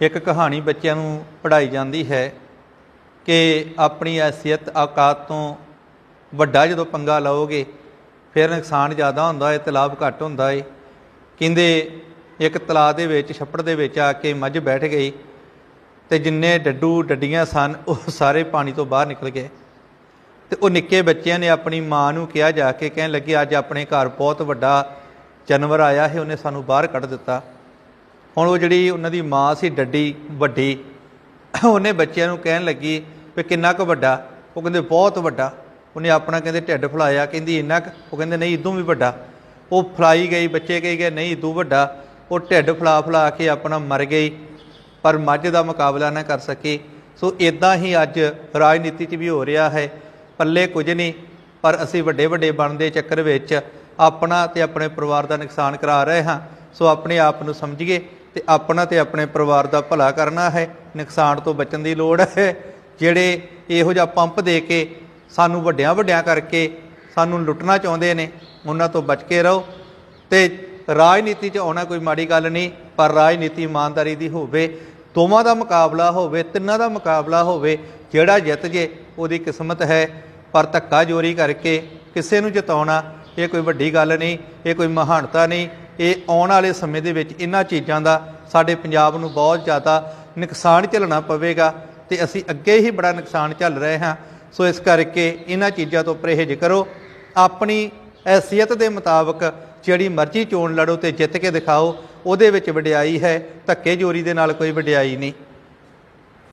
ਇੱਕ ਕਹਾਣੀ ਬੱਚਿਆਂ ਨੂੰ ਪੜ੍ਹਾਈ ਜਾਂਦੀ ਹੈ ਕਿ ਆਪਣੀ ਹੈਸੀਅਤ ਔਕਾਤ ਤੋਂ ਵੱਡਾ ਜਦੋਂ ਪੰਗਾ ਲਓਗੇ, ਫਿਰ ਨੁਕਸਾਨ ਜ਼ਿਆਦਾ ਹੁੰਦਾ ਹੈ ਤੇ ਲਾਭ ਘੱਟ ਹੁੰਦਾ ਹੈ ਕਹਿੰਦੇ ਇੱਕ ਤਲਾਅ ਦੇ ਵਿੱਚ, ਛੱਪੜ ਦੇ ਵਿੱਚ ਆ ਕੇ ਮੱਝ ਬੈਠ ਗਈ ਤੇ ਜਿੰਨੇ ਡੱਡੂ ਡੱਡੀਆਂ ਸਨ, ਉਹ ਸਾਰੇ ਪਾਣੀ ਤੋਂ ਬਾਹਰ ਨਿਕਲ ਗਏ। ਤੇ ਉਹ ਨਿੱਕੇ ਬੱਚਿਆਂ ਨੇ ਆਪਣੀ ਮਾਂ ਨੂੰ ਕਿਹਾ ਜਾ ਕੇ ਕਹਿਣ ਲੱਗੇ, ਅੱਜ ਆਪਣੇ ਘਰ ਬਹੁਤ ਵੱਡਾ ਜਾਨਵਰ ਆਇਆ ਹੈ, ਉਹਨੇ ਸਾਨੂੰ ਬਾਹਰ ਕੱਢ ਦਿੱਤਾ। ਹੁਣ ਉਹ ਜਿਹੜੀ ਉਹਨਾਂ ਦੀ ਮਾਂ ਸੀ ਡੱਡੀ ਵੱਡੀ, ਉਹਨੇ ਬੱਚਿਆਂ ਨੂੰ ਕਹਿਣ ਲੱਗੀ ਵੀ ਕਿੰਨਾ ਕੁ ਵੱਡਾ। ਉਹ ਕਹਿੰਦੇ ਬਹੁਤ ਵੱਡਾ। ਉਹਨੇ ਆਪਣਾ ਕਹਿੰਦੇ ਢਿੱਡ ਫਲਾਇਆ, ਕਹਿੰਦੀ ਇੰਨਾ ਕੁ। ਉਹ ਕਹਿੰਦੇ ਨਹੀਂ, ਇਦੋਂ ਵੀ ਵੱਡਾ। ਉਹ ਫਲਾਈ ਗਈ, ਬੱਚੇ ਕਹੀ ਗਏ, ਨਹੀਂ, ਇਦੋਂ ਵੱਡਾ। ਉਹ ਢਿੱਡ ਫਲਾ ਫਲਾ ਕੇ ਆਪਣਾ ਮਰ ਗਈ, ਪਰ ਮੱਝ ਦਾ ਮੁਕਾਬਲਾ ਨਾ ਕਰ ਸਕੀ। ਸੋ ਇਦਾਂ ਹੀ ਅੱਜ ਰਾਜਨੀਤੀ 'ਚ ਵੀ ਹੋ ਰਿਹਾ ਹੈ। ਪੱਲੇ ਕੁਝ ਨਹੀਂ, ਪਰ ਅਸੀਂ ਵੱਡੇ ਵੱਡੇ ਬਣਦੇ ਚੱਕਰ ਵਿੱਚ ਆਪਣਾ ਤੇ ਆਪਣੇ ਪਰਿਵਾਰ ਦਾ ਨੁਕਸਾਨ ਕਰਾ ਰਹੇ ਹਾਂ। ਸੋ ਆਪਣੇ ਆਪ ਨੂੰ ਸਮਝੀਏ। ਤੇ ਆਪਣਾ ਤੇ ਆਪਣੇ ਪਰਿਵਾਰ ਦਾ ਭਲਾ ਕਰਨਾ ਹੈ, ਨੁਕਸਾਨ ਤੋਂ ਬਚਣ ਦੀ ਲੋੜ ਹੈ। ਜਿਹੜੇ ਇਹੋ ਜਿਹਾ ਪੰਪ ਦੇ ਕੇ ਸਾਨੂੰ ਵੱਡਿਆਂ ਵੱਡਿਆਂ ਕਰਕੇ ਸਾਨੂੰ ਲੁੱਟਣਾ ਚਾਹੁੰਦੇ ਨੇ, ਉਹਨਾਂ ਤੋਂ ਬਚ ਕੇ ਰਹੋ। ਤੇ ਰਾਜਨੀਤੀ 'ਚ ਆਉਣਾ ਕੋਈ ਮਾੜੀ ਗੱਲ ਨਹੀਂ, ਪਰ ਰਾਜਨੀਤੀ ਇਮਾਨਦਾਰੀ ਦੀ ਹੋਵੇ, ਦੋਵਾਂ ਦਾ ਮੁਕਾਬਲਾ ਹੋਵੇ, ਤਿੰਨਾਂ ਦਾ ਮੁਕਾਬਲਾ ਹੋਵੇ, ਜਿਹੜਾ ਜਿੱਤ ਜੇ, ਉਹਦੀ ਕਿਸਮਤ ਹੈ। ਪਰ ਧੱਕਾ ਜੋਰੀ ਕਰਕੇ ਕਿਸੇ ਨੂੰ ਜਿਤਾਉਣਾ, ਇਹ ਕੋਈ ਵੱਡੀ ਗੱਲ ਨਹੀਂ, ਇਹ ਕੋਈ ਮਹਾਨਤਾ ਨਹੀਂ। ਇਹ ਆਉਣ ਵਾਲੇ ਸਮੇਂ ਦੇ ਵਿੱਚ ਇਹਨਾਂ ਚੀਜ਼ਾਂ ਦਾ ਸਾਡੇ ਪੰਜਾਬ ਨੂੰ ਬਹੁਤ ਜ਼ਿਆਦਾ ਨੁਕਸਾਨ ਝੱਲਣਾ ਪਵੇਗਾ ਤੇ ਅਸੀਂ ਅੱਗੇ ਹੀ ਬੜਾ ਨੁਕਸਾਨ ਝੱਲ ਰਹੇ ਹਾਂ। ਸੋ ਇਸ ਕਰਕੇ ਇਹਨਾਂ ਚੀਜ਼ਾਂ ਤੋਂ ਪਰਹੇਜ਼ ਕਰੋ। ਆਪਣੀ ਹੈਸੀਅਤ ਦੇ ਮੁਤਾਬਕ ਜਿਹੜੀ ਮਰਜ਼ੀ ਚੋਣ ਲੜੋ ਤੇ ਜਿੱਤ ਕੇ ਦਿਖਾਓ, ਉਹਦੇ ਵਿੱਚ ਵਡਿਆਈ ਹੈ ਧੱਕੇ ਜੋਰੀ ਦੇ ਨਾਲ ਕੋਈ ਵਡਿਆਈ ਨਹੀਂ।